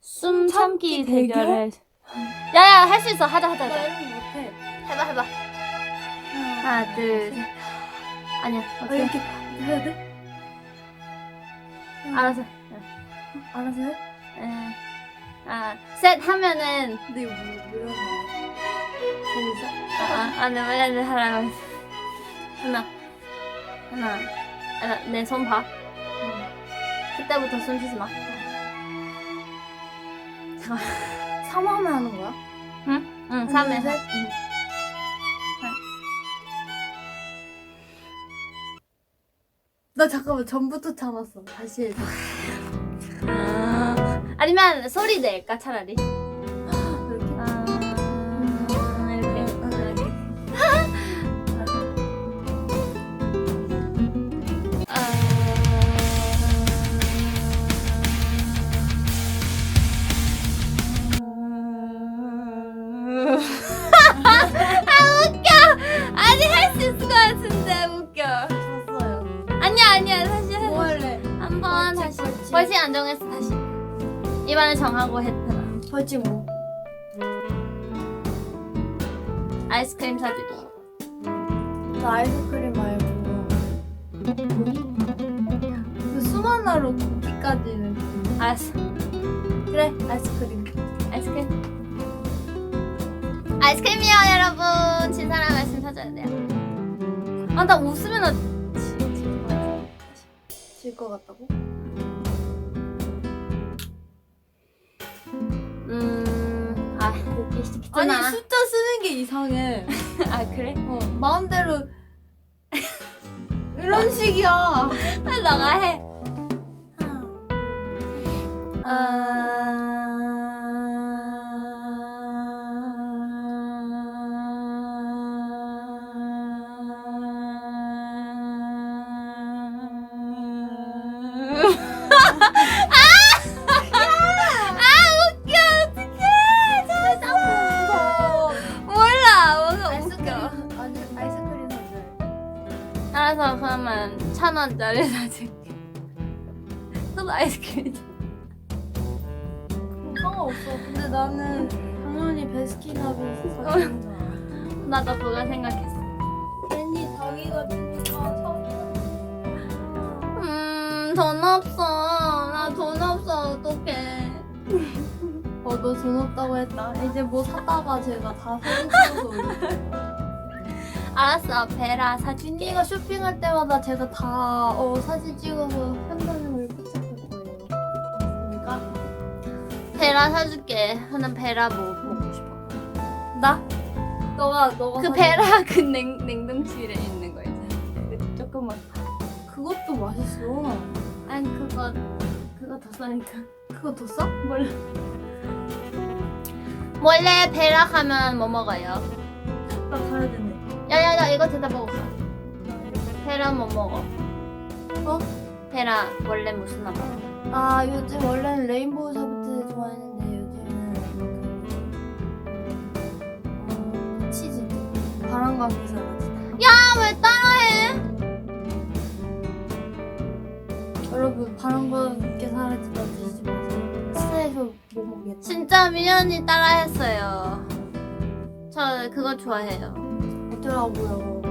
숨 참기 대결? 대결을. 야야 할 수 있어. 하자 하자 나 하자. 이런 거 못해. 해봐 해봐. 하나 둘 셋. 아니야. 아, 어떻게? 이렇게 해야 돼? 알아서. 알아서 해? 응. 아, 셋 하면은 근데 이거 뭐, 뭐야? 재밌어? 아, 아, 네, 원래는 하라고 했어. 하나, 하나, 하나, 내 손 봐. 그때부터 숨 쉬지 마. 잠깐. 3화면 하는 거야? 응? 응, 하나, 3회. 둘, 셋. 나 잠깐만 전부터 참았어. 다시 해줘. 아, 아니면 소리 낼까, 차라리? 아 웃겨. 아니 할 수 있을 것 같은데 웃겨. 졌어요. 아니야 아니야. 다시 해. 뭐 할래? 한번 다시. 벌칙. 벌칙 안 정했어 다시. 이번에 정하고 했잖아 벌칙 뭐? 아이스크림 사주기. 나 아이스크림 말고 그 수만나로 쿠키까지는 알았어. 그래 아이스크림. 아이스크림 아이스크림이요 여러분 진 사람 아이스크림 사줘야 돼요 아 나 웃으면 나 지- 지- 질것 같다고? 음, 아, 늦게 아니 시작했잖아. 숫자 쓰는 게 이상해 아, 그래? 어 마음대로 이런 식이야 빨리 너가 해. 알아서 그러면 천 원짜리 사줄게. 너도 아이스크림. 줘. 상관없어 근데 나는 당연히 베스킨라빈스 사주는 줄 알아 나도 그거 생각했어. 괜히 자기가 주니까 사줘 음, 돈 없어. 나 돈 없어. 어떡해. 어, 너돈 없다고 했다. 이제 뭐 사다가 제가 다 사진 찍어서 올릴게. 알았어, 베라 사줄게. 준이가 쇼핑할 때마다 제가 다 어, 사진 찍어서 현관을 포착할 거예요. 그러니까 베라 사줄게. 나는 베라 뭐 먹고 싶어. 나 너가 너가 그 사진- 베라 그 냉, 냉동실에 있는 거 있잖아. 그 조그만. 그것도 맛있어. 아니 그거 그거 더 싸니까. 그거 더 싸? 몰라. 원래 베라 가면 뭐 먹어요? 나 가야 되네. 대답 먹어. 베라 뭐 먹어? 어? 베라 원래 무슨 맛 먹어? 아 요즘 원래는 레인보우 샤베트 좋아했는데 요즘은 그, 어, 치즈 바람과 미사라지. 야왜 따라해? 여러분 바람과 함께 사라지다 드시지 마세요. 스타에서 뭐 먹겠다. 진짜 미연이 따라했어요. 저 그거 좋아해요. 어쩌라고요.